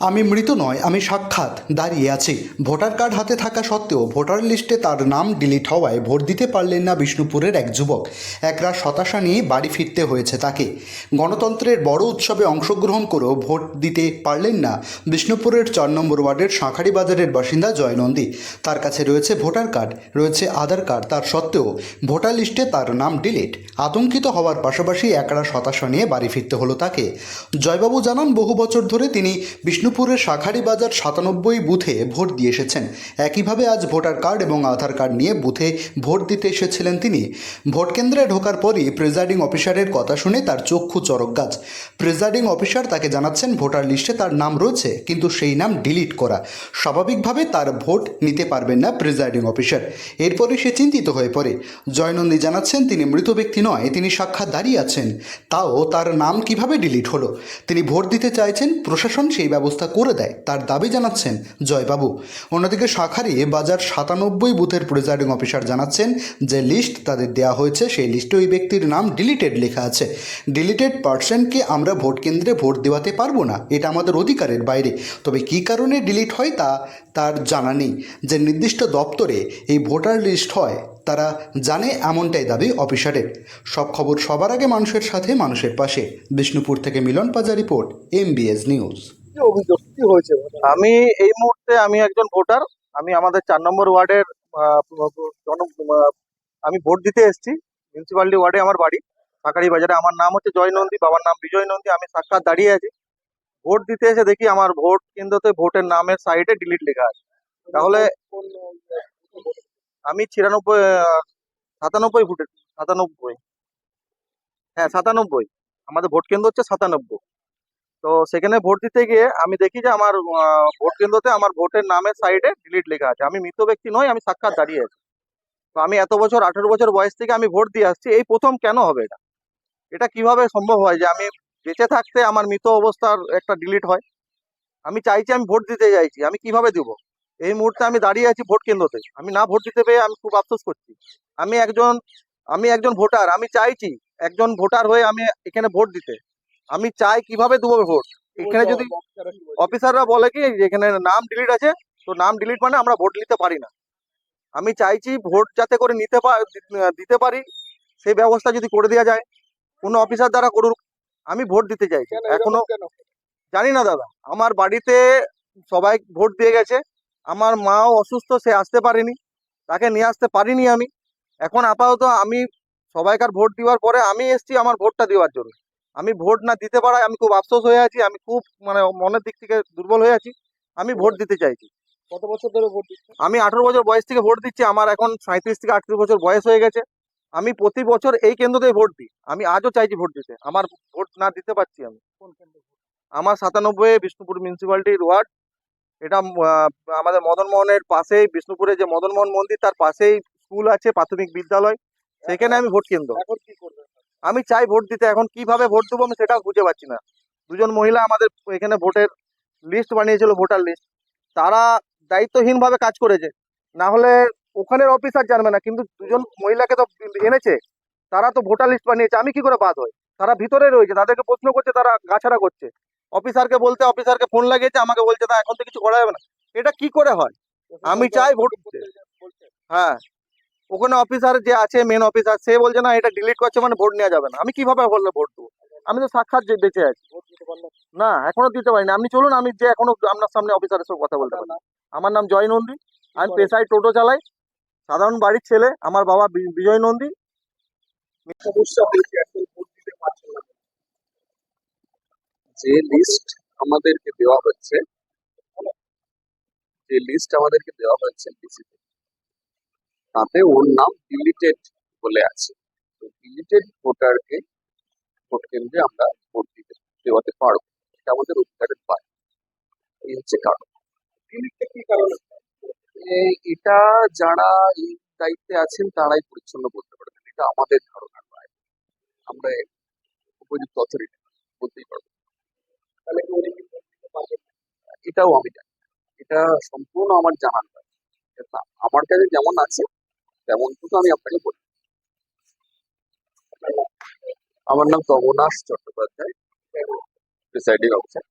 আমি মৃত নয়, আমি সাক্ষাৎ, দাঁড়িয়ে আছি। ভোটার কার্ড হাতে থাকা সত্ত্বেও ভোটার লিস্টে তার নাম ডিলিট হওয়ায় ভোট দিতে পারলেন না বিষ্ণুপুরের এক যুবক। একরাশ হতাশা নিয়ে বাড়ি ফিরতে হয়েছে তাকে। গণতন্ত্রের বড় উৎসবে অংশগ্রহণ করেও ভোট দিতে পারলেন না বিষ্ণুপুরের চার নম্বর ওয়ার্ডের শাঁখারি বাজারের বাসিন্দা জয়নন্দী। তার কাছে রয়েছে ভোটার কার্ড, রয়েছে আধার কার্ড। তার সত্ত্বেও ভোটার লিস্টে তার নাম ডিলিট। আতঙ্কিত হওয়ার পাশাপাশি একরাশ হতাশা নিয়ে বাড়ি ফিরতে হলো তাকে। জয়বাবু জানান, বহু বছর ধরে তিনি বিষ্ণুপুরের শাখারি বাজার সাতানব্বই বুথে ভোট দিয়ে এসেছেন। একইভাবে আজ ভোটার কার্ড এবং আধার কার্ড নিয়ে বুথে ভোট দিতে এসেছিলেন তিনি। ভোট কেন্দ্রে ঢোকার পরই প্রিজাইডিং অফিসারের কথা শুনে তার চক্ষু চরক গাছ। প্রিজাইডিং অফিসার তাকে জানাচ্ছেন, ভোটার লিস্টে তার নাম রয়েছে, কিন্তু সেই নাম ডিলিট করা। স্বাভাবিকভাবে তার ভোট নিতে পারবেন না প্রিজাইডিং অফিসার। এরপরে সে চিন্তিত হয়ে পড়ে। জয়নন্দী জানাচ্ছেন, তিনি মৃত ব্যক্তি নয়, তিনি সাক্ষাৎ দাঁড়িয়ে আছেন। তাও তার নাম কীভাবে ডিলিট হলো? তিনি ভোট দিতে চাইছেন, প্রশাসন সেই ব্যবস্থা করে দেয়, তার দাবি জানাচ্ছেন জয়বাবু। অন্যদিকে শাখারি বাজার সাতানব্বই বুথের প্রিজাইডিং অফিসার জানাচ্ছেন যে লিস্ট তাদের দেওয়া হয়েছে, সেই লিস্টে ওই ব্যক্তির নাম ডিলিটেড লেখা আছে। ডিলিটেড পার্সনকে আমরা ভোট কেন্দ্রে ভোট দেওয়াতে পারব না, এটা আমাদের অধিকারের বাইরে। তবে কী কারণে ডিলিট হয় তা তার জানা নেই। যে নির্দিষ্ট দপ্তরে এই ভোটার লিস্ট হয়, তারা জানে এমনটাই দাবি অফিসারের। সব খবর সবার আগে মানুষের সাথে, মানুষের পাশে। বিষ্ণুপুর থেকে Milan Paja report, MBS news. অভিযোগ? হয়েছে আমি এই মুহূর্তে আমি একজন ভোটার, আমি আমাদের চার নম্বর ওয়ার্ডের আমি ভোট দিতে এসেছি মিউনিসিপালিটি ওয়ার্ডে আমার বাড়ি সাকারি বাজারে। আমার নাম হচ্ছে জয় নন্দী, বাবার নাম বিজয় নন্দী, আমি সাক্ষাৎ দাঁড়িয়ে আছি। ভোট দিতে এসে দেখি আমার ভোট কেন্দ্রতে ভোটের নামের সাইডে ডিলিট লেখা আছে। তাহলে আমি ছিয়ানব্বই সাতানব্বই ভোটের, সাতানব্বই। হ্যাঁ সাতানব্বই। আমাদের ভোট কেন্দ্র হচ্ছে সাতানব্বই। তো সেখানে ভোট দিতে গিয়ে আমি দেখি যে আমার ভোট কেন্দ্রতে আমার ভোটের নামের সাইডে ডিলিট লেখা আছে। আমি মৃত ব্যক্তি নই, আমি সাক্ষাৎ দাঁড়িয়ে আছি। তো আমি এত বছর, আঠেরো বছর বয়স থেকে আমি ভোট দিয়ে আসছি, এই প্রথম কেন হবে এটা? এটা কীভাবে সম্ভব হয় যে আমি বেঁচে থাকতে আমার মৃত অবস্থার একটা ডিলিট হয়? আমি চাইছি আমি ভোট দিতে চাইছি আমি কীভাবে দিব? এই মুহূর্তে আমি দাঁড়িয়ে আছি ভোট কেন্দ্রতে। আমি না ভোট দিতে পেয়ে আমি খুব আফসোস করছি। আমি একজন আমি একজন ভোটার, আমি চাইছি একজন ভোটার হয়ে আমি এখানে ভোট দিতে। আমি চাই কীভাবে দেবো ভোট এখানে যদি অফিসাররা বলে কি যে এখানে নাম ডিলিট আছে তো নাম ডিলিট মানে আমরা ভোট নিতে পারি না। আমি চাইছি ভোট যাতে করে নিতে দিতে পারি সেই ব্যবস্থা যদি করে দেওয়া যায় কোনো অফিসার দ্বারা করুক আমি ভোট দিতে চাই এখনও? জানি না দাদা আমার বাড়িতে সবাই ভোট দিয়ে গেছে আমার মাও অসুস্থ সে আসতে পারেনি তাকে নিয়ে আসতে পারিনি আমি। এখন আপাতত আমি সবাইকার ভোট দেওয়ার পরে আমি এসেছি আমার ভোটটা দেওয়ার জন্য। আমি ভোট না দিতে পারায় আমি খুব আফসোস হয়ে আছি আমি খুব মানে মনের দিক থেকে দুর্বল হয়ে আছি আমি ভোট দিতে চাইছি। কত বছর ধরে ভোট দিচ্ছেন? আমি আঠেরো বছর বয়স থেকে ভোট দিচ্ছি আমার এখন সাঁত্রিশ থেকে আটত্রিশ বছর বয়স হয়ে গেছে। আমি প্রতি বছর এই কেন্দ্রতেই ভোট দিই আমি আজও চাইছি ভোট দিতে আমার ভোট না দিতে পারছি আমি। কোন কেন্দ্রে আমার সাতানব্বই বিষ্ণুপুর মিউনিসিপ্যালিটির ওয়ার্ড এটা আমাদের মদন মোহনের পাশেই বিষ্ণুপুরে যে মদন মোহন মন্দির তার পাশেই স্কুল আছে প্রাথমিক বিদ্যালয় সেখানে আমি ভোট কেন্দ্র। আমি চাই ভোট দিতে এখন কীভাবে ভোট দেবো আমি সেটাও বুঝে পাচ্ছি না। দুজন মহিলা আমাদের এখানে ভোটের লিস্ট বানিয়েছিল ভোটার লিস্ট তারা দায়িত্বহীনভাবে কাজ করেছে। না হলে ওখানের অফিসার জানবে না কিন্তু দুজন মহিলাকে তো এনেছে তারা তো ভোটার লিস্ট বানিয়েছে আমি কি করে বাদ হই? তারা ভিতরে রয়েছে তাদেরকে প্রশ্ন করছে তারা গাছাড়া করছে। অফিসারকে বলতে অফিসারকে ফোন লাগিয়েছে আমাকে বলছে না এখন তো কিছু করা যাবে না। এটা কি করে হয়? আমি চাই ভোট হ্যাঁ। ওখানে অফিসার যে আছে মেন অফিসার সে বলছে না এটা ডিলিট করছে মানে ভোট নেওয়া যাবে না। আমি কীভাবে বললে ভোট দেবো? আমি তো সাক্ষাৎ যে বেঁচে আছি। না এখনও দিতে পারিনি। আপনি চলুন আমি যে এখনও আপনার সামনে অফিসারের সঙ্গে কথা বলতে পারি। আমার নাম জয় নন্দী। আমি পেশায় টোটো চালাই। সাধারণ বাড়ির ছেলে। আমার বাবা বিজয় নন্দী। যে লিস্ট আমাদেরকে দেওয়া হচ্ছে যে লিস্ট আমাদেরকে দেওয়া হচ্ছে ডিসিতে তাতে ওর নাম ডিলিটেড বলে আছে। তো ডিলিটেড ভোটারকে, ভোট কেন্দ্রে আমরা ভোট দিতে, দেওয়াতে পারব। এটা আমাদের অধিকারের পায় এই হচ্ছে কারণ। কি এটা যারা এই দায়িত্বে আছেন, তারাই পরিচ্ছন্ন বলতে পারবেন। এটা আমাদের ধারণার বাইরে আমরা উপযুক্ত অথরিটি বলতেই পারব। তাহলে এটাও আমি জানি এটা সম্পূর্ণ আমার জানার আমার কাছে যেমন আছে তেমন কিন্তু আমি আপনাকে বলি আমার নাম তমনাশ চট্টোপাধ্যায় প্রিসাইডিং অফিসার